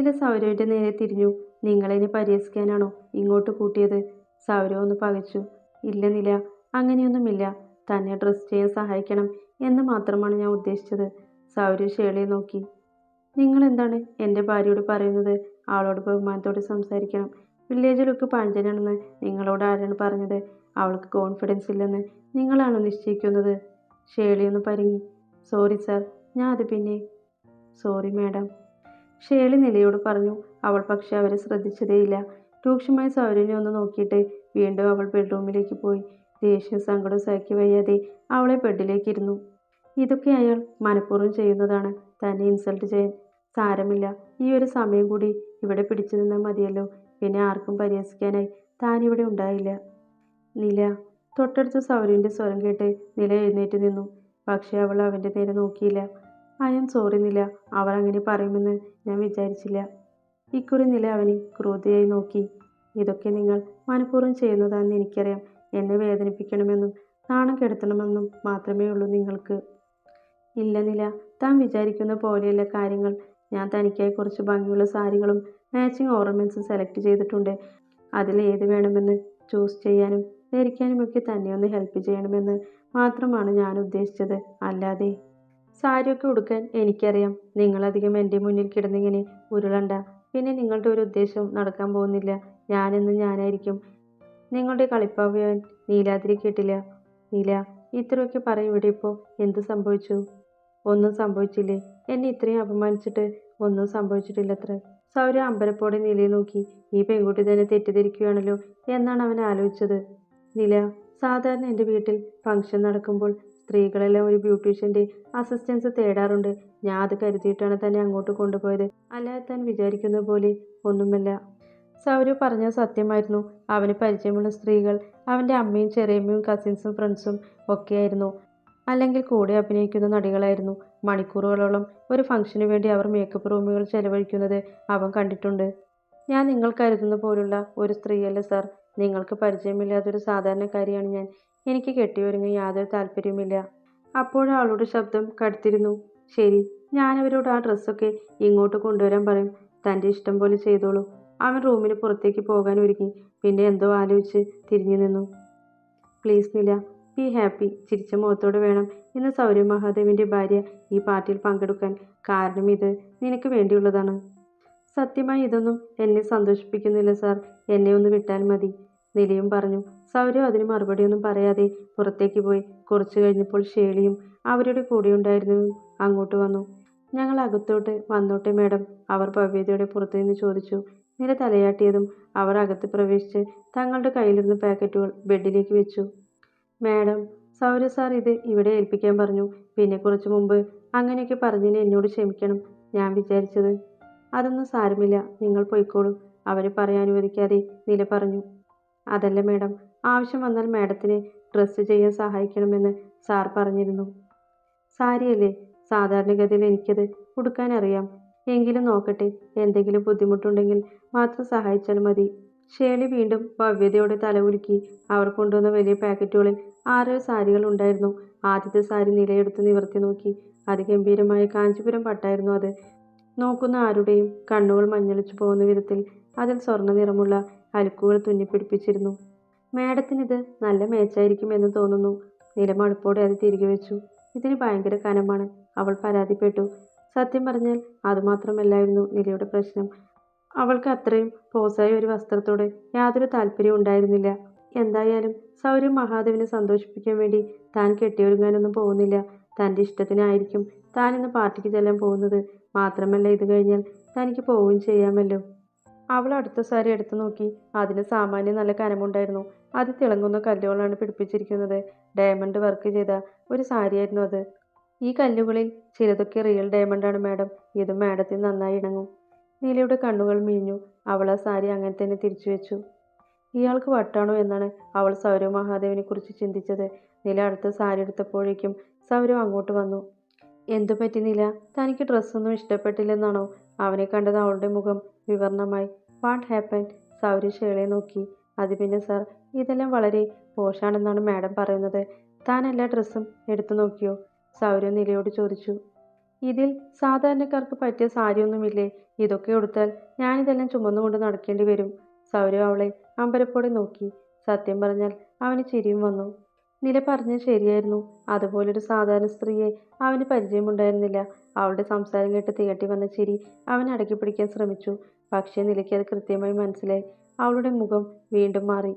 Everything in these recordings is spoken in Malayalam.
നില സൗരവിന്റെ നേരെ തിരിഞ്ഞു. നിങ്ങളെന്നെ പരിഹസിക്കാനാണോ ഇങ്ങോട്ട് കൂട്ടിയത്? സൗരവ് ഒന്ന് പകച്ചു. ഇല്ല നില അങ്ങനെയൊന്നുമില്ല. തന്നെ ഡ്രസ് ചെയ്യാൻ സഹായിക്കണം എന്ന് മാത്രമാണ് ഞാൻ ഉദ്ദേശിച്ചത്. സൗരവ് ഷേളിയെ നോക്കി. നിങ്ങൾ എന്താണ് എന്റെ ഭാര്യയോട് പറയുന്നത്? അവളോട് ബഹുമാനത്തോടെ സംസാരിക്കണം. വില്ലേജ് ലുക്ക് പഴഞ്ചനാണെന്ന് നിങ്ങളോട് ആരാണ് പറഞ്ഞത്? അവൾക്ക് കോൺഫിഡൻസ് ഇല്ലെന്ന് നിങ്ങളാണ് നിശ്ചയിക്കുന്നത്? ഷേളിയൊന്ന് പരിങ്ങി. സോറി സാർ ഞാൻ അത് പിന്നെ സോറി മാഡം ഷേളി നിലയോട് പറഞ്ഞു അവൾ പക്ഷെ അവരെ ശ്രദ്ധിച്ചതേയില്ല. രൂക്ഷമായി സൗരനെ ഒന്ന് നോക്കിയിട്ട് വീണ്ടും അവൾ ബെഡ്റൂമിലേക്ക് പോയി. ദേഷ്യവും സങ്കടവും സഹിക്കി വയ്യാതെ അവളെ ബെഡിലേക്ക് ഇരുന്നു ഇതൊക്കെ അയാൾ മനഃപൂർവം ചെയ്യുന്നതാണ്. തന്നെ ഇൻസൾട്ട് ചെയ്യാൻ സാരമില്ല. ഈ ഒരു സമയം കൂടി ഇവിടെ പിടിച്ചു നിന്നാൽ മതിയല്ലോ. പിന്നെ ആർക്കും പരിഹസിക്കാനായി താനിവിടെ ഉണ്ടായില്ല. നില. തൊട്ടടുത്ത സൗരന്റെ സ്വരം കേട്ട് നില എഴുന്നേറ്റ് നിന്നു. പക്ഷേ അവൾ അവന്റെ നേരെ നോക്കിയില്ല. ഐ എം സോറി നില അവർ അങ്ങനെ പറയുമെന്ന് ഞാൻ വിചാരിച്ചില്ല. ഇക്കുറി നില അവനെ ക്രൂരതയായി നോക്കി. ഇതൊക്കെ നിങ്ങൾ മനഃപൂർവം ചെയ്യുന്നതാണെന്ന് എനിക്കറിയാം. എന്നെ വേദനിപ്പിക്കണമെന്നും നാണം കെടുത്തണമെന്നും മാത്രമേ ഉള്ളൂ നിങ്ങൾക്ക്. ഇല്ല നില താൻ വിചാരിക്കുന്ന പോലെയല്ല കാര്യങ്ങൾ ഞാൻ തനിക്കായി കുറച്ച് ഭംഗിയുള്ള സാരികളും മാച്ചിങ് ഓർണമെന്റ്സും സെലക്ട് ചെയ്തിട്ടുണ്ട്. അതിൽ ഏത് വേണമെന്ന് ചൂസ് ചെയ്യാനും ധരിക്കാനുമൊക്കെ തന്നെ ഒന്ന് ഹെൽപ്പ് ചെയ്യണമെന്ന് മാത്രമാണ് ഞാൻ ഉദ്ദേശിച്ചത്. അല്ലാതെ സാരിയൊക്കെ ഉടുക്കാൻ എനിക്കറിയാം. നിങ്ങളധികം എന്റെ മുന്നിൽ കിടന്നിങ്ങനെ ഉരുളണ്ട. പിന്നെ നിങ്ങളുടെ ഒരു ഉദ്ദേശം നടക്കാൻ പോകുന്നില്ല. ഞാനെന്ന് ഞാനായിരിക്കും. നിങ്ങളുടെ കളിപ്പാവയാൻ നീലാതിരി കേട്ടില്ല. നീല ഇത്രയൊക്കെ പറയും ഇവിടെ ഇപ്പോൾ എന്ത് സംഭവിച്ചു? ഒന്നും സംഭവിച്ചില്ലേ? എന്നെ ഇത്രയും അപമാനിച്ചിട്ട് ഒന്നും സംഭവിച്ചിട്ടില്ല അത്ര സൗര അമ്പരപ്പോടെ നിലയെ നോക്കി. ഈ പെൺകുട്ടി തന്നെ തെറ്റിദ്ധരിക്കുകയാണല്ലോ എന്നാണ് അവൻ ആലോചിച്ചത്. നില സാധാരണ എന്റെ വീട്ടിൽ ഫംഗ്ഷൻ നടക്കുമ്പോൾ സ്ത്രീകളെല്ലാം ഒരു ബ്യൂട്ടീഷ്യന്റെ അസിസ്റ്റൻസ് തേടാറുണ്ട്. ഞാൻ അത് കരുതിയിട്ടാണ് തന്നെ അങ്ങോട്ട് കൊണ്ടുപോയത്. അല്ലാതെ താൻ വിചാരിക്കുന്ന പോലെ ഒന്നുമല്ല. സൗരവ് പറഞ്ഞ സത്യമായിരുന്നു. അവന് പരിചയമുള്ള സ്ത്രീകൾ അവന്റെ അമ്മയും ചെറിയമ്മയും കസിൻസും ഫ്രണ്ട്സും ഒക്കെയായിരുന്നു. അല്ലെങ്കിൽ കൂടെ അഭിനയിക്കുന്ന നടികളായിരുന്നു. മണിക്കൂറുകളോളം ഒരു ഫംഗ്ഷന് വേണ്ടി അവർ മേക്കപ്പ് റൂമുകൾ ചെലവഴിക്കുന്നത് അവൻ കണ്ടിട്ടുണ്ട്. ഞാൻ നിങ്ങൾ കരുതുന്ന പോലുള്ള ഒരു സ്ത്രീയല്ല സാർ. നിങ്ങൾക്ക് പരിചയമില്ലാത്തൊരു സാധാരണക്കാരിയാണ് ഞാൻ. എനിക്ക് കെട്ടിയൊരുങ്ങി യാതൊരു താല്പര്യവുമില്ല. അപ്പോഴവളുടെ ശബ്ദം കടുത്തിരുന്നു. ശരി ഞാനവരോട് ആ ഡ്രസ്സൊക്കെ ഇങ്ങോട്ട് കൊണ്ടുവരാൻ പറയും. തന്റെ ഇഷ്ടം പോലെ ചെയ്തോളൂ. അവൻ റൂമിന് പുറത്തേക്ക് പോകാൻ ഒരുങ്ങി. പിന്നെ എന്തോ ആലോചിച്ച് തിരിഞ്ഞു നിന്നു. പ്ലീസ് നില ബി ഹാപ്പി. ചിരിച്ച മുഖത്തോടെ വേണം. ഇന്ന് സൗര്യ മഹാദേവിന്റെ ഭാര്യ ഈ പാർട്ടിയിൽ പങ്കെടുക്കാൻ. കാരണം ഇത് നിനക്ക് വേണ്ടിയുള്ളതാണ്. സത്യമായി ഇതൊന്നും എന്നെ സന്തോഷിപ്പിക്കുന്നില്ല സാർ. എന്നെ ഒന്ന് വിട്ടാൽ മതി. നിലയും പറഞ്ഞു. സൗരവ് അതിന് മറുപടിയൊന്നും പറയാതെ പുറത്തേക്ക് പോയി. കുറച്ചു കഴിഞ്ഞപ്പോൾ ഷേളിയും അവരുടെ കൂടെയുണ്ടായിരുന്നു അങ്ങോട്ട് വന്നു. ഞങ്ങൾ അകത്തോട്ട് വന്നോട്ടെ മാഡം. അവർ ഭവ്യതയുടെ പുറത്തു നിന്ന് ചോദിച്ചു. നില തലയാട്ടിയതും അവർ അകത്ത് പ്രവേശിച്ച് തങ്ങളുടെ കയ്യിലിരുന്ന പാക്കറ്റുകൾ ബെഡിലേക്ക് വെച്ചു. മാഡം സൗര സാർ ഇത് ഇവിടെ ഏൽപ്പിക്കാൻ പറഞ്ഞു. പിന്നെ കുറച്ചു മുമ്പ് അങ്ങനെയൊക്കെ പറഞ്ഞതിന് എന്നോട് ക്ഷമിക്കണം ഞാൻ വിചാരിച്ചത്. അതൊന്നും സാരമില്ല. നിങ്ങൾ പോയിക്കോളൂ. അവരെ പറയാൻ അനുവദിക്കാതെ നില പറഞ്ഞു. അതല്ല മാഡം. ആവശ്യം വന്നാൽ മാഡത്തിന് ഡ്രസ്സ് ചെയ്യാൻ സഹായിക്കണമെന്ന് സാർ പറഞ്ഞിരുന്നു. സാരിയല്ലേ? സാധാരണഗതിയിൽ എനിക്കത് ഉടുക്കാൻ അറിയാം എങ്കിലും നോക്കട്ടെ. എന്തെങ്കിലും ബുദ്ധിമുട്ടുണ്ടെങ്കിൽ മാത്രം സഹായിച്ചാൽ മതി. ഷേളി വീണ്ടും ഭവ്യതയോടെ തലകുലുക്കി അവർ കൊണ്ടുവന്ന വലിയ പാക്കറ്റുകളിൽ ആറേഴ് സാരികൾ ഉണ്ടായിരുന്നു. ആദ്യത്തെ സാരി നിലയെടുത്ത് നിവർത്തി നോക്കി. അതിഗംഭീരമായ കാഞ്ചീപുരം പട്ടായിരുന്നു അത്. നോക്കുന്ന ആരുടെയും കണ്ണുകൾ മഞ്ഞളിച്ചു പോകുന്ന വിധത്തിൽ അതിൽ സ്വർണ നിറമുള്ള അലുക്കുകൾ തുന്നിപ്പിടിപ്പിച്ചിരുന്നു മേഡത്തിനിത് നല്ല മേച്ചായിരിക്കും എന്ന് തോന്നുന്നു. നിലമടുപ്പോടെ അത് തിരികെ വെച്ചു. ഇതിന് ഭയങ്കര കനമാണ്. അവൾ പരാതിപ്പെട്ടു. സത്യം പറഞ്ഞാൽ അതുമാത്രമല്ലായിരുന്നു നിലയുടെ പ്രശ്നം. അവൾക്ക് അത്രയും പോസായ ഒരു വസ്ത്രത്തോട് യാതൊരു താല്പര്യവും ഉണ്ടായിരുന്നില്ല. എന്തായാലും സൗരവ് മഹാദേവിനെ സന്തോഷിപ്പിക്കാൻ വേണ്ടി താൻ കെട്ടിയൊരുങ്ങാനൊന്നും പോകുന്നില്ല. തന്റെ ഇഷ്ടത്തിനായിരിക്കും താൻ ഇന്ന് പാർട്ടിക്ക് ചെല്ലാൻ പോകുന്നത് മാത്രമല്ല ഇത് കഴിഞ്ഞാൽ തനിക്ക് പോവുകയും ചെയ്യാമല്ലോ. അവൾ അടുത്ത സാരി എടുത്തു നോക്കി. അതിന് സാമാന്യം നല്ല കനമുണ്ടായിരുന്നു. അത് തിളങ്ങുന്ന കല്ലുകളാണ് പിടിപ്പിച്ചിരിക്കുന്നത്. ഡയമണ്ട് വർക്ക് ചെയ്ത ഒരു സാരിയായിരുന്നു അത്. ഈ കല്ലുകളിൽ ചിലതൊക്കെ റിയൽ ഡയമണ്ടാണ് മാഡം ഇത് മാഡത്തിന് നന്നായി ഇണങ്ങും. നീലയുടെ കണ്ണുകൾ മിഴിഞ്ഞു അവൾ ആ സാരി അങ്ങനെ തന്നെ തിരിച്ചു വെച്ചു. ഇയാൾക്ക് വട്ടാണോ എന്നാണ് അവൾ സൗരവ് മഹാദേവിനെ കുറിച്ച് ചിന്തിച്ചത്. നില അടുത്ത സാരി എടുത്തപ്പോഴേക്കും സൗരവ് അങ്ങോട്ട് വന്നു. എന്തു പറ്റി നില തനിക്ക് ഡ്രസ്സൊന്നും ഇഷ്ടപ്പെട്ടില്ലെന്നാണോ? അവനെ കണ്ടത് അവളുടെ മുഖം വിവരണമായി വാട്ട് ഹാപ്പൻ? സൗരി ഷേളെ നോക്കി. അത് പിന്നെ സാർ ഇതെല്ലാം വളരെ പോഷാണെന്നാണ് മാഡം പറയുന്നത്. താൻ എല്ലാ ഡ്രസ്സും എടുത്തു നോക്കിയോ? സൗരവ് നിലയോട് ചോദിച്ചു. ഇതിൽ സാധാരണക്കാർക്ക് പറ്റിയ സാരിയൊന്നുമില്ലേ? ഇതൊക്കെ ഉടുത്താൽ ഞാനിതെല്ലാം ചുമന്നുകൊണ്ട് നടക്കേണ്ടി വരും. സൗരവ് അവളെ അമ്പരപ്പോടെ നോക്കി. സത്യം പറഞ്ഞാൽ അവന് ചിരിയും വന്നു. നില പറഞ്ഞത് ശരിയായിരുന്നു. അതുപോലൊരു സാധാരണ സ്ത്രീയെ അവന് പരിചയമുണ്ടായിരുന്നില്ല. അവളുടെ സംസാരം കേട്ട് തികട്ടി വന്ന ചിരി അവൻ അടക്കി പിടിക്കാൻ ശ്രമിച്ചു. പക്ഷേ നിലയ്ക്ക് അത് കൃത്യമായി മനസ്സിലായി. അവളുടെ മുഖം വീണ്ടും മാറി.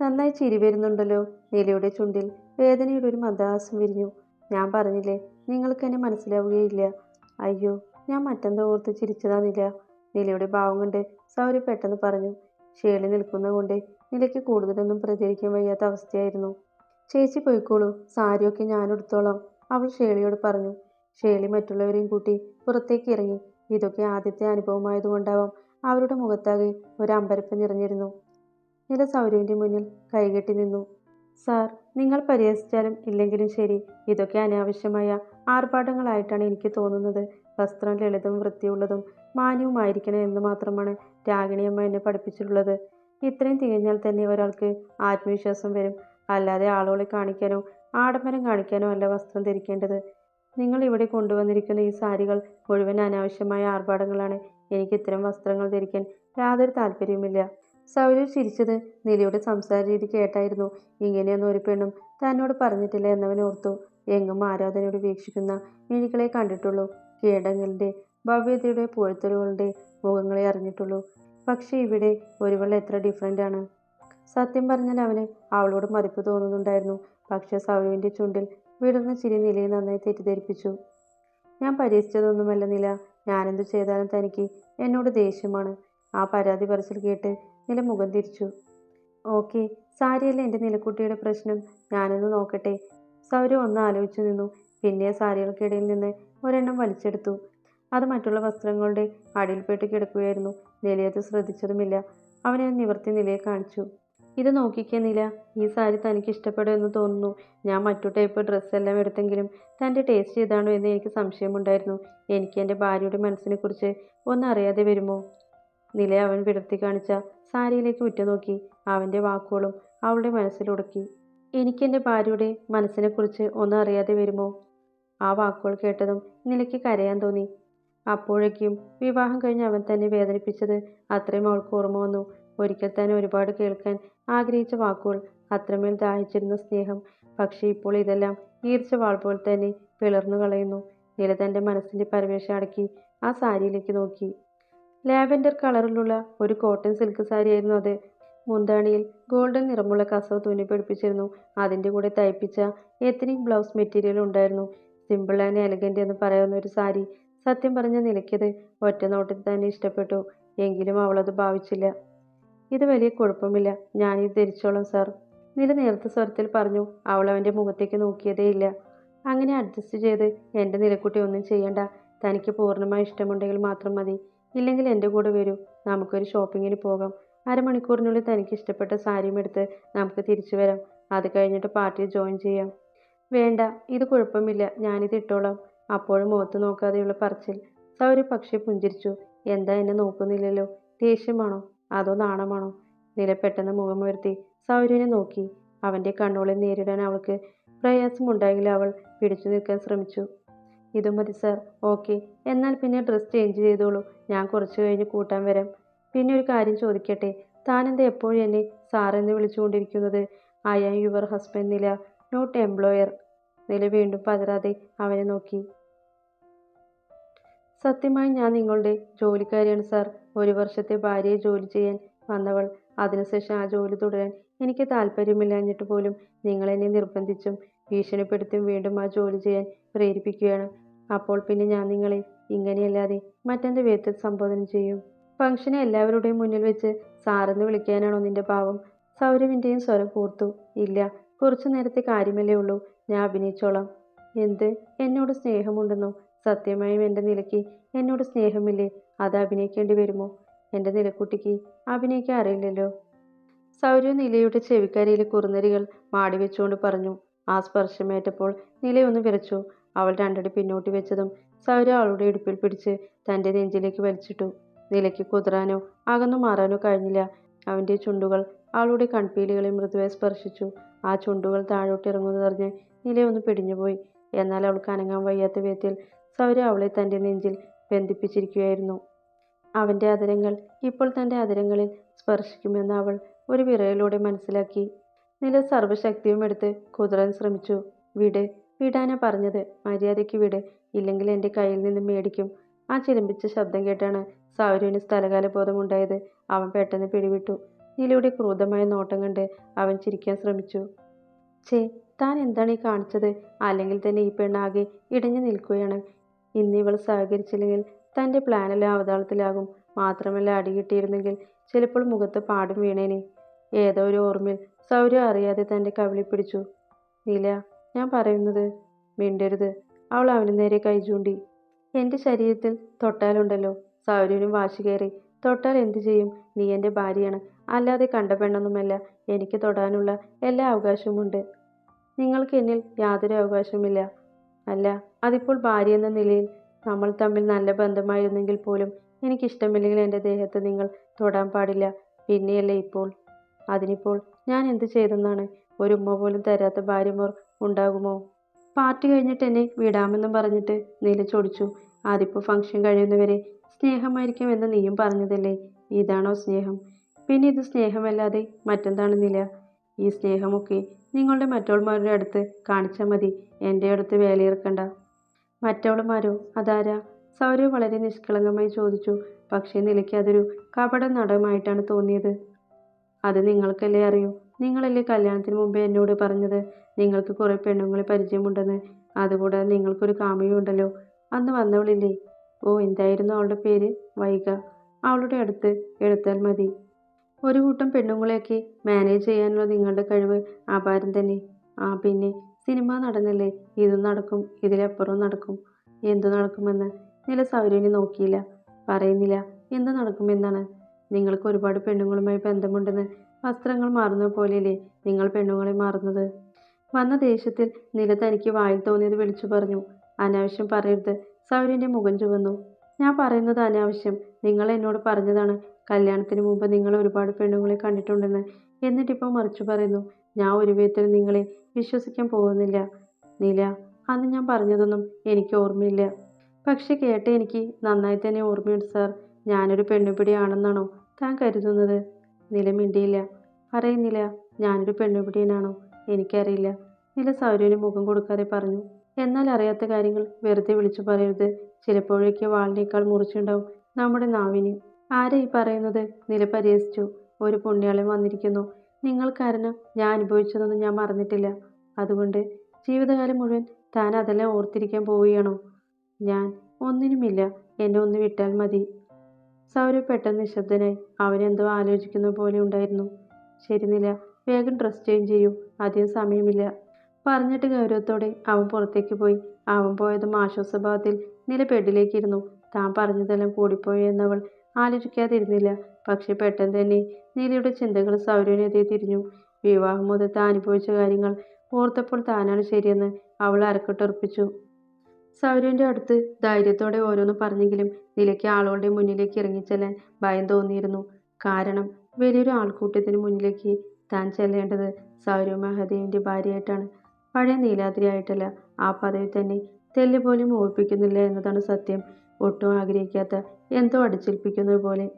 നന്നായി ചിരി വരുന്നുണ്ടല്ലോ. നിലയുടെ ചുണ്ടിൽ വേദനയുടെ ഒരു മന്ദഹാസം വിരിഞ്ഞു. ഞാൻ പറഞ്ഞില്ലേ നിങ്ങൾക്ക് എന്നെ മനസ്സിലാവുകയില്ല. അയ്യോ ഞാൻ മറ്റെന്തോ ഓർത്ത് ചിരിച്ചതാ നില നിലയുടെ ഭാവം കൊണ്ട് സൗരി പെട്ടെന്ന് പറഞ്ഞു ഷേളി നിൽക്കുന്നതുകൊണ്ട് നിലയ്ക്ക് കൂടുതലൊന്നും പ്രതികരിക്കാൻ വയ്യാത്ത അവസ്ഥയായിരുന്നു. ചേച്ചി പോയിക്കോളൂ സാരിയൊക്കെ ഞാനെടുത്തോളാം അവൾ ഷേളിയോട് പറഞ്ഞു. ഷേളി മറ്റുള്ളവരെയും കൂട്ടി പുറത്തേക്ക് ഇറങ്ങി. ഇതൊക്കെ ആദ്യത്തെ അനുഭവമായതുകൊണ്ടാവാം അവരുടെ മുഖത്താകെ ഒരു അമ്പരപ്പ് നിറഞ്ഞിരുന്നു. നില സൗരവിന്റെ മുന്നിൽ കൈകെട്ടി നിന്നു. സാർ നിങ്ങൾ പരിഹസിച്ചാലും ഇല്ലെങ്കിലും ശരി ഇതൊക്കെ അനാവശ്യമായ ആർഭാടങ്ങളായിട്ടാണ് എനിക്ക് തോന്നുന്നത്. വസ്ത്രം ലളിതവും വൃത്തിയുള്ളതും മാന്യവുമായിരിക്കണം എന്ന് മാത്രമാണ് രാഗിണിയമ്മ എന്നെ പഠിപ്പിച്ചിട്ടുള്ളത്. ഇത്രയും തികഞ്ഞാൽ തന്നെ ഒരാൾക്ക് ആത്മവിശ്വാസം വരും. അല്ലാതെ ആളുകളെ കാണിക്കാനോ ആഡംബരം കാണിക്കാനോ അല്ല വസ്ത്രം ധരിക്കേണ്ടത്. നിങ്ങൾ ഇവിടെ കൊണ്ടുവന്നിരിക്കുന്ന ഈ സാരികൾ മുഴുവൻ അനാവശ്യമായ ആർഭാടങ്ങളാണ്. എനിക്ക് ഇത്തരം വസ്ത്രങ്ങൾ ധരിക്കാൻ യാതൊരു താല്പര്യവുമില്ല. സൗരവ് ചിരിച്ചത് നിലയുടെ സംസാര രീതി കേട്ടായിരുന്നു. ഇങ്ങനെയൊന്നും ഒരു പെണ്ണും തന്നോട് പറഞ്ഞിട്ടില്ല എന്നവൻ ഓർത്തു. എങ്ങും ആരാധനയോട് വീക്ഷിക്കുന്ന മിഴികളെ കണ്ടിട്ടുള്ളൂ. കീടങ്ങളുടെ ഭവ്യതയുടെ പൂഴ്ത്തലുകളുടെ മുഖങ്ങളെ അറിഞ്ഞിട്ടുള്ളൂ. പക്ഷേ ഇവിടെ ഒരുവൾ എത്ര ഡിഫറന്റ് ആണ്. സത്യം പറഞ്ഞാൽ അവന് അവളോട് മതിപ്പ് തോന്നുന്നുണ്ടായിരുന്നു. പക്ഷേ സൗരവിന്റെ ചുണ്ടിൽ വിടർന്ന ചിരി നിലയെ നന്നായി തെറ്റിദ്ധരിപ്പിച്ചു. ഞാൻ പരിഹസിച്ചതൊന്നുമല്ല നില. ഞാനെന്തു ചെയ്താലും തനിക്ക് എന്നോട് ദേഷ്യമാണ്. ആ പരാതി പറച്ചിൽ കേട്ട് നില മുഖം തിരിച്ചു. ഓക്കെ സാരിയല്ല എന്റെ നിലക്കുട്ടിയുടെ പ്രശ്നം? ഞാനൊന്ന് നോക്കട്ടെ. സൗരവ് ഒന്ന് ആലോചിച്ചു നിന്നു. പിന്നെ സാരികൾക്കിടയിൽ നിന്ന് ഒരെണ്ണം വലിച്ചെടുത്തു. അത് മറ്റുള്ള വസ്ത്രങ്ങളുടെ അടിയിൽപ്പെട്ട് കിടക്കുകയായിരുന്നു. നിലയത് ശ്രദ്ധിച്ചതുമില്ല. അവനെ നിവർത്തി നിലയെ കാണിച്ചു. ഇത് നോക്കിക്കേ ഈ സാരി തനിക്ക് ഇഷ്ടപ്പെടുമെന്ന് തോന്നുന്നു. ഞാൻ മറ്റു ടൈപ്പ് ഡ്രസ്സെല്ലാം എടുത്തെങ്കിലും തന്റെ ടേസ്റ്റ് ഇതാണോ എന്ന് എനിക്ക് സംശയമുണ്ടായിരുന്നു. എനിക്ക് എന്റെ ഭാര്യയുടെ മനസ്സിനെ മനസ്സിനെക്കുറിച്ച് ഒന്നറിയാതെ വരുമോ? നില അവൻ വിടർത്തി കാണിച്ച സാരിയിലേക്ക് ഉറ്റുനോക്കി. അവന്റെ വാക്കുകളും അവളുടെ മനസ്സിലുടക്കി എനിക്കെന്റെ ഭാര്യയുടെ മനസ്സിനെക്കുറിച്ച് ഒന്നും അറിയാതെ വരുമോ? ആ വാക്കുകൾ കേട്ടതും നിലയ്ക്ക് കരയാൻ തോന്നി. അപ്പോഴേക്കും വിവാഹം കഴിഞ്ഞ് അവൻ തന്നെ വേദനിപ്പിച്ചത് അത്രയും അവൾക്ക് ഓർമ്മ വന്നു. ഒരിക്കൽ തന്നെ ഒരുപാട് കേൾക്കാൻ ആഗ്രഹിച്ച വാക്കുകൾ. അത്രമേൽ ദാഹിച്ചിരുന്ന സ്നേഹം. പക്ഷേ ഇപ്പോൾ ഇതെല്ലാം ഈർച്ച വാൾ പോലെ തന്നെ പിളർന്നു കളയുന്നു. നില തന്റെ മനസ്സിന്റെ പരവേശം അടക്കി ആ സാരിയിലേക്ക് നോക്കി. ലാവൻഡർ കളറിലുള്ള ഒരു കോട്ടൺ സിൽക്ക് സാരിയായിരുന്നു അത്. മുന്താണിയിൽ ഗോൾഡൻ നിറമുള്ള കസവ് തുന്നി പിടിപ്പിച്ചിരുന്നു. അതിന്റെ കൂടെ തയ്പ്പിച്ച എത്തനിക് ബ്ലൗസ് മെറ്റീരിയൽ ഉണ്ടായിരുന്നു. സിമ്പിൾ ആൻഡ് എലഗന്റ് എന്ന് പറയുന്ന ഒരു സാരി സത്യം പറഞ്ഞ നിലയ്ക്കത് ഒറ്റ നോട്ടത്തിൽ തന്നെ ഇഷ്ടപ്പെട്ടു. എങ്കിലും അവളത് ഭാവിച്ചില്ല. ഇത് വലിയ കുഴപ്പമില്ല. ഞാനിത് ധരിച്ചോളാം സാർ. നില നേർത്ത സ്വരത്തിൽ പറഞ്ഞു അവൾ അവന്റെ മുഖത്തേക്ക് നോക്കിയതേയില്ല അങ്ങനെ അഡ്ജസ്റ്റ് ചെയ്ത് എന്റെ നിലക്കുട്ടി ഒന്നും ചെയ്യണ്ട. തനിക്ക് പൂർണമായി ഇഷ്ടമുണ്ടെങ്കിൽ മാത്രം മതി. ഇല്ലെങ്കിൽ എന്റെ കൂടെ വരൂ. നമുക്കൊരു ഷോപ്പിങ്ങിന് പോകാം. അരമണിക്കൂറിനുള്ളിൽ തനിക്ക് ഇഷ്ടപ്പെട്ട സാരിയും എടുത്ത് നമുക്ക് തിരിച്ചു വരാം. അത് കഴിഞ്ഞിട്ട് പാർട്ടിയിൽ ജോയിൻ ചെയ്യാം. വേണ്ട ഇത് കുഴപ്പമില്ല. ഞാനിത് ഇട്ടോളാം. അപ്പോഴും മുഖത്ത് നോക്കാതെയുള്ള പറച്ചിൽ സൗരി പക്ഷേ പുഞ്ചിരിച്ചു. എന്താ എന്നെ നോക്കുന്നില്ലല്ലോ? ദേഷ്യമാണോ അതോ നാണമാണോ? നില പെട്ടെന്ന് മുഖമുയർത്തി സൗര്യനെ നോക്കി. അവന്റെ കണ്ണുകളെ നേരിടാൻ അവൾക്ക് പ്രയാസമുണ്ടായെങ്കിലും അവൾ പിടിച്ചു നിൽക്കാൻ ശ്രമിച്ചു. ഇത് മതി സാർ. ഓക്കെ. എന്നാൽ പിന്നെ ഡ്രസ്സ് ചേഞ്ച് ചെയ്തോളൂ. ഞാൻ കുറച്ച് കഴിഞ്ഞ് കൂട്ടാൻ വരാം. പിന്നെ ഒരു കാര്യം ചോദിക്കട്ടെ. താനെന്താ എപ്പോഴും എന്നെ സാറെന്ന് വിളിച്ചുകൊണ്ടിരിക്കുന്നത്? I am your husband Nila. Not employer. Nila വീണ്ടും പതരാതെ അവനെ നോക്കി. സത്യമായി ഞാൻ നിങ്ങളുടെ ജോലിക്കാരിയാണ് സാർ. ഒരു വർഷത്തെ ഭാര്യയെ ജോലി ചെയ്യാൻ വന്നവൾ. അതിനുശേഷം ആ ജോലി തുടരാൻ എനിക്ക് താല്പര്യമില്ലാഞ്ഞിട്ട് പോലും നിങ്ങൾ എന്നെ നിർബന്ധിച്ചും ഭീഷണിപ്പെടുത്തിയും വീണ്ടും ആ ജോലി ചെയ്യാൻ പ്രേരിപ്പിക്കുകയാണ്. അപ്പോൾ പിന്നെ ഞാൻ നിങ്ങളെ ഇങ്ങനെയല്ലാതെ മറ്റെന്ത് വിധത്തിൽ സംബോധന ചെയ്യും? ഫംഗ്ഷനെ എല്ലാവരുടെയും മുന്നിൽ വെച്ച് സാറെന്ന് വിളിക്കാനാണോ നിന്റെ ഭാവം സൗരവിന്റെയും സ്വരം കൂർത്തു. ഇല്ല കുറച്ചു നേരത്തെ കാര്യമല്ലേ ഉള്ളൂ. ഞാൻ അഭിനയിച്ചോളാം. എന്ത്? എന്നോട് സ്നേഹമുണ്ടെന്നോ? സത്യമായും എന്റെ നിലയ്ക്ക് എന്നോട് സ്നേഹമില്ലേ? അത് അഭിനയിക്കേണ്ടി വരുമോ? എന്റെ നിലക്കുട്ടിക്ക് അഭിനയിക്കാൻ അറിയില്ലല്ലോ. സൗരവ് നിലയുടെ ചെവിക്കരയിലെ കുറുനരികൾ മാടി വെച്ചുകൊണ്ട് പറഞ്ഞു. ആ സ്പർശമേറ്റപ്പോൾ നിലയൊന്ന് വിറച്ചു. അവൾ രണ്ടടി പിന്നോട്ട് വെച്ചതും സൗരവ് അവളുടെ ഇടുപ്പിൽ പിടിച്ച് തന്റെ നെഞ്ചിലേക്ക് വലിച്ചിട്ടു. നിലയ്ക്ക് കുതിരാനോ അകന്നു മാറാനോ കഴിഞ്ഞില്ല. അവന്റെ ചുണ്ടുകൾ അവളുടെ കൺപീലികളെ മൃദുവായി സ്പർശിച്ചു. ആ ചുണ്ടുകൾ താഴോട്ട് ഇറങ്ങുന്നതറിഞ്ഞ് നിലയൊന്ന് പിടിഞ്ഞുപോയി. എന്നാൽ അവൾക്ക് അനങ്ങാൻ വയ്യാത്ത വിധത്തിൽ സൗര അവളെ തന്റെ നെഞ്ചിൽ ബന്ധിപ്പിച്ചിരിക്കുകയായിരുന്നു. അവന്റെ അതിരങ്ങൾ ഇപ്പോൾ തന്റെ അതിരങ്ങളിൽ സ്പർശിക്കുമെന്ന് അവൾ ഒരു വിറയലോടെ മനസ്സിലാക്കി. നില സർവശക്തിയും എടുത്ത് കുതിരാൻ ശ്രമിച്ചു. വിട് വിടാന പറഞ്ഞത്. മര്യാദയ്ക്ക് വിട്. ഇല്ലെങ്കിൽ എന്റെ കയ്യിൽ നിന്ന് മേടിക്കും. ആ ചിലമ്പിച്ച ശബ്ദം കേട്ടാണ് സൗരവിന് സ്ഥലകാല ബോധമുണ്ടായത് അവൻ പെട്ടെന്ന് പിടിവിട്ടു. നിലയുടെ ക്രൂരമായ നോട്ടം കണ്ട് അവൻ ചിരിക്കാൻ ശ്രമിച്ചു. ചേ താൻ എന്താണ് ഈ കാണിച്ചത്? അല്ലെങ്കിൽ തന്നെ ഈ പെണ്ണാകെ ഇടഞ്ഞു നിൽക്കുകയാണ്. ഇന്ന് ഇവൾ സഹകരിച്ചില്ലെങ്കിൽ തന്റെ പ്ലാനെല്ലാം അവതാളത്തിലാകും. മാത്രമല്ല അടികിട്ടിയിരുന്നെങ്കിൽ ചിലപ്പോൾ മുഖത്ത് പാടും വീണേനെ. ഏതോ ഒരു ഓർമ്മയിൽ സൗര്യ അറിയാതെ തന്റെ കവിളി പിടിച്ചു. നീല ഞാൻ പറയുന്നത് മിണ്ടരുത്. അവൾ അവന് നേരെ കൈ ചൂണ്ടി. എന്റെ ശരീരത്തിൽ തൊട്ടാലുണ്ടല്ലോ. സൗര്യനും വാശി കയറി. തൊട്ടാൽ എന്തു ചെയ്യും? നീ എന്റെ ഭാര്യയാണ്. അല്ലാതെ കണ്ട പെണ്ണൊന്നുമല്ല. എനിക്ക് തൊടാനുള്ള എല്ലാ അവകാശവുമുണ്ട്. നിങ്ങൾക്ക് എന്നിൽ യാതൊരു അവകാശവുമില്ല. അല്ല അതിപ്പോൾ ഭാര്യ എന്ന നിലയിൽ നമ്മൾ തമ്മിൽ നല്ല ബന്ധമായിരുന്നെങ്കിൽ പോലും എനിക്കിഷ്ടമില്ലെങ്കിൽ എന്റെ ദേഹത്ത് നിങ്ങൾ തൊടാൻ പാടില്ല. പിന്നെയല്ലേ ഇപ്പോൾ? അതിനിപ്പോൾ ഞാൻ എന്ത് ചെയ്തെന്നാണ്? ഒരു ഉമ്മ പോലും തരാത്ത ഭാര്യമാർ ഉണ്ടാകുമോ? പാർട്ടി കഴിഞ്ഞിട്ട് എന്നെ വിടാമെന്നും പറഞ്ഞിട്ട് നീല ചൊടിച്ചു. അതിപ്പോൾ ഫംഗ്ഷൻ കഴിയുന്നവരെ സ്നേഹമായിരിക്കും എന്ന് നീയും പറഞ്ഞതല്ലേ? ഇതാണോ സ്നേഹം? പിന്നെ ഇത് സ്നേഹമല്ലാതെ മറ്റെന്താണ് നില? ഈ സ്നേഹമൊക്കെ നിങ്ങളുടെ മറ്റവൾമാരുടെ അടുത്ത് കാണിച്ചാൽ മതി. എന്റെ അടുത്ത് വേലയിറക്കണ്ട മറ്റവളുമാരോ? അതാരാ? സൗരവ് വളരെ നിഷ്കളങ്കമായി ചോദിച്ചു. പക്ഷേ നിലയ്ക്ക് അതൊരു കപട നടമായിട്ടാണ് തോന്നിയത്. അത് നിങ്ങൾക്കല്ലേ അറിയൂ? നിങ്ങളല്ലേ കല്യാണത്തിന് മുമ്പേ എന്നോട് പറഞ്ഞത്? നിങ്ങൾക്ക് കുറേ പെണ്ണുങ്ങളെ പരിചയമുണ്ടെന്ന്. അതുകൂടാതെ നിങ്ങൾക്കൊരു കാമയുണ്ടല്ലോ അന്ന് വന്നവളില്ലേ? ഓ എന്തായിരുന്നു അവളുടെ പേര്? വൈക അവളുടെ അടുത്ത് എടുത്താൽ മതി. ഒരു കൂട്ടം പെണ്ണുങ്ങളെയൊക്കെ മാനേജ് ചെയ്യാനുള്ള നിങ്ങളുടെ കഴിവ് അപാരം തന്നെ. ആ പിന്നെ സിനിമ നടന്നല്ലേ ഇതും നടക്കും ഇതിലപ്പുറവും നടക്കും. എന്തു നടക്കുമെന്ന് നില സൗരവിനെ നോക്കിയില്ല. പറയുന്നില്ല എന്ത് നടക്കുമെന്നാണ്? നിങ്ങൾക്ക് ഒരുപാട് പെണ്ണുങ്ങളുമായി ബന്ധമുണ്ടെന്ന് വസ്ത്രങ്ങൾ മാറുന്ന പോലെയല്ലേ നിങ്ങൾ പെണ്ണുങ്ങളെ മാറുന്നത്? വന്ന ദേഷ്യത്തിൽ നില തനിക്ക് വായിൽ തോന്നിയത് വിളിച്ചു പറഞ്ഞു. അനാവശ്യം പറയരുത്. സൗര്യന്റെ മുഖം ചുവന്നു. ഞാൻ പറയുന്നത് അനാവശ്യം. നിങ്ങൾ എന്നോട് പറഞ്ഞതാണ് കല്യാണത്തിന് മുമ്പ് നിങ്ങൾ ഒരുപാട് പെണ്ണുങ്ങളെ കണ്ടിട്ടുണ്ടെന്ന് എന്നിട്ടിപ്പോൾ മറിച്ചു പറയുന്നു. ഞാൻ ഒരു വിധത്തിലും നിങ്ങളെ വിശ്വസിക്കാൻ പോകുന്നില്ല. നീല അന്ന് ഞാൻ പറഞ്ഞതൊന്നും എനിക്ക് ഓർമ്മയില്ല. പക്ഷെ കേട്ട എനിക്ക് നന്നായി തന്നെ ഓർമ്മയുണ്ട് സാർ. ഞാനൊരു പെണ്ണുപിടിയാണെന്നാണോ താൻ കരുതുന്നത്? നില മിണ്ടിയില്ല. അറിയുന്നില്ല ഞാനൊരു പെണ്ണുപിടിയനാണോ? എനിക്കറിയില്ല. നില സൗരവിന് മുഖം കൊടുക്കാതെ പറഞ്ഞു. എന്നാൽ അറിയാത്ത കാര്യങ്ങൾ വെറുതെ വിളിച്ചു പറയരുത്. ചിലപ്പോഴേക്ക് വാളിനേക്കാൾ മുറിച്ചുണ്ടാവും നമ്മുടെ നാവിന്. ആരാ ഈ പറയുന്നത്? നില പരിഹസിച്ചു ഒരു പുണ്യാളൻ വന്നിരിക്കുന്നു. നിങ്ങൾ കാരണം ഞാൻ അനുഭവിച്ചതൊന്നും ഞാൻ മറന്നിട്ടില്ല. അതുകൊണ്ട് ജീവിതകാലം മുഴുവൻ താൻ അതെല്ലാം ഓർത്തിരിക്കാൻ പോവുകയാണോ? ഞാൻ ഒന്നിനുമില്ല. എന്നെ ഒന്ന് വിട്ടാൽ മതി. സൗരവ് പെട്ടെന്ന് നിശബ്ദനായി അവനെന്തോ ആലോചിക്കുന്ന പോലെ ഉണ്ടായിരുന്നു. ശരി നില വേഗം ഡ്രസ് ചേഞ്ച് ചെയ്യൂ. അധികം സമയമില്ല. പറഞ്ഞിട്ട് ഗൗരവത്തോടെ അവൻ പുറത്തേക്ക് പോയി. അവൻ പോയതും ആശ്വാസഭാവത്തിൽ നില ബെഡിലേക്ക് ഇരുന്നു. താൻ പറഞ്ഞതെല്ലാം കൂടിപ്പോയോ എന്നവൾ ആലോചിക്കാതിരുന്നില്ല. പക്ഷെ പെട്ടെന്ന് തന്നെ നീലയുടെ ചിന്തകൾ സൗരവിനെതിരെ തിരിഞ്ഞു. വിവാഹം മുതൽ താൻ അനുഭവിച്ച കാര്യങ്ങൾ ഓർത്തപ്പോൾ താനാണ് ശരിയെന്ന് അവൾ അരക്കെട്ടുറപ്പിച്ചു സൗരവിന്റെ അടുത്ത് ധൈര്യത്തോടെ ഓരോന്ന് പറഞ്ഞെങ്കിലും നിലയ്ക്ക് ആളുകളുടെ മുന്നിലേക്ക് ഇറങ്ങിച്ചെല്ലാൻ ഭയം തോന്നിയിരുന്നു. കാരണം വലിയൊരു ആൾക്കൂട്ടത്തിന് മുന്നിലേക്ക് താൻ ചെല്ലേണ്ടത് സൗരവ് മഹദേവിന്റെ ഭാര്യയായിട്ടാണ്. പഴയ നീലാദ്രിയായിട്ടല്ല. ആ പദവി തന്നെ തെല്ല് പോലും ഓർപ്പിക്കുന്നില്ല എന്നതാണ് സത്യം. ഒട്ടും ആഗ്രഹിക്കാത്ത എന്തോ അടിച്ചേൽപ്പിക്കുന്നത് പോലെ.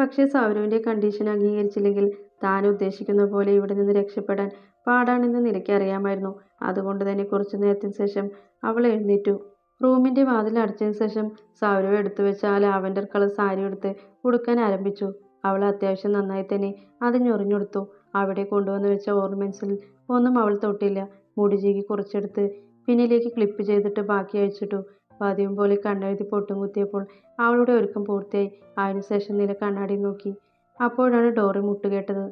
പക്ഷേ സൗരവിന്റെ കണ്ടീഷൻ അംഗീകരിച്ചില്ലെങ്കിൽ താൻ ഉദ്ദേശിക്കുന്ന പോലെ ഇവിടെ നിന്ന് രക്ഷപ്പെടാൻ പാടാണെന്ന് നിലയ്ക്ക് അറിയാമായിരുന്നു. അതുകൊണ്ട് തന്നെ കുറച്ചു നേരത്തിന് ശേഷം അവൾ എഴുന്നേറ്റു. റൂമിന്റെ വാതിൽ അടച്ചതിന് ശേഷം സൗരവ് എടുത്തു വെച്ച ആ ലാവൻഡർ കളർ സാരി എടുത്ത് ഉടുക്കാൻ ആരംഭിച്ചു. അവൾ അത്യാവശ്യം നന്നായി തന്നെ അത് ഞൊറിഞ്ഞെടുത്തു അവിടെ കൊണ്ടുവന്ന് വെച്ച ഓർണമെന്റ്സിൽ ഒന്നും അവൾ തൊട്ടില്ല. മുടി ചീകി കുറച്ചെടുത്ത് പിന്നിലേക്ക് ക്ലിപ്പ് ചെയ്തിട്ട് ബാക്കി അഴിച്ചിട്ടു. പതിവും പോലെ കണ്ണെഴുതി പൊട്ടും കുത്തിയപ്പോൾ അവളുടെ ഒരുക്കം പൂർത്തിയായി. അതിനുശേഷം നില കണ്ണാടി നോക്കി. അപ്പോഴാണ് ഡോറി മുട്ടുകേട്ടത്.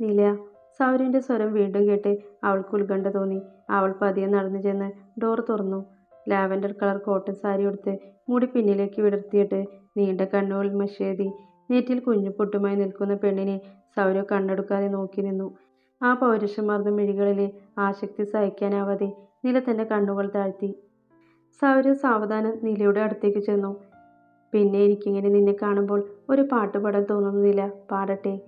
നില സൗരന്റെ സ്വരം വീണ്ടും കേട്ട് അവൾക്ക് ഉത്കണ്ഠ തോന്നി. അവൾ പതിയെ നടന്നു ചെന്ന് ഡോർ തുറന്നു. ലാവൻഡർ കളർ കോട്ടൺ സാരി ഉടുത്ത് മുടി പിന്നിലേക്ക് വിടർത്തിയിട്ട് നീണ്ട കണ്ണുകളിൽ മഷേതി. നെറ്റിൽ കുഞ്ഞു പൊട്ടുമായി നിൽക്കുന്ന പെണ്ണിനെ സൗരവ് കണ്ണെടുക്കാതെ നോക്കി നിന്നു. ആ പൗരുഷമാർന്ന മിഴികളിലെ ആസക്തി സഹിക്കാനാവാതെ നില തന്റെ കണ്ണുകൾ താഴ്ത്തി. സൗരവ് സാവധാനം നിലയുടെ അടുത്തേക്ക് ചെന്നു. പിന്നെ എനിക്കിങ്ങനെ നിന്നെ കാണുമ്പോൾ ഒരു പാട്ട് പാടാൻ തോന്നുന്നില്ല പാടട്ടെ?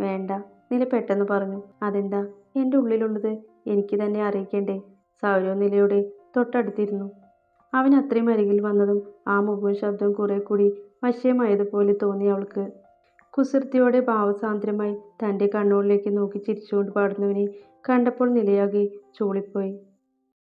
വേണ്ട നില പെട്ടെന്ന് പറഞ്ഞു. അതെന്താ? എന്റെ ഉള്ളിലുള്ളത് എനിക്ക് തന്നെ അറിയിക്കണ്ടേ? സൗരവ് നിലയുടെ തൊട്ടടുത്തിരുന്നു. അവൻ അത്രയും അരികിൽ വന്നതും ആ മുഖവും ശബ്ദം കുറെ കൂടി വശ്യമായതുപോലെ തോന്നി അവൾക്ക്. കുസൃതിയോടെ ഭാവസാന്ദ്രമായി തന്റെ കണ്ണുകളിലേക്ക് നോക്കി ചിരിച്ചുകൊണ്ട് പാടുന്നവനെ കണ്ടപ്പോൾ നിലയാകെ ചൂളിപ്പോയി.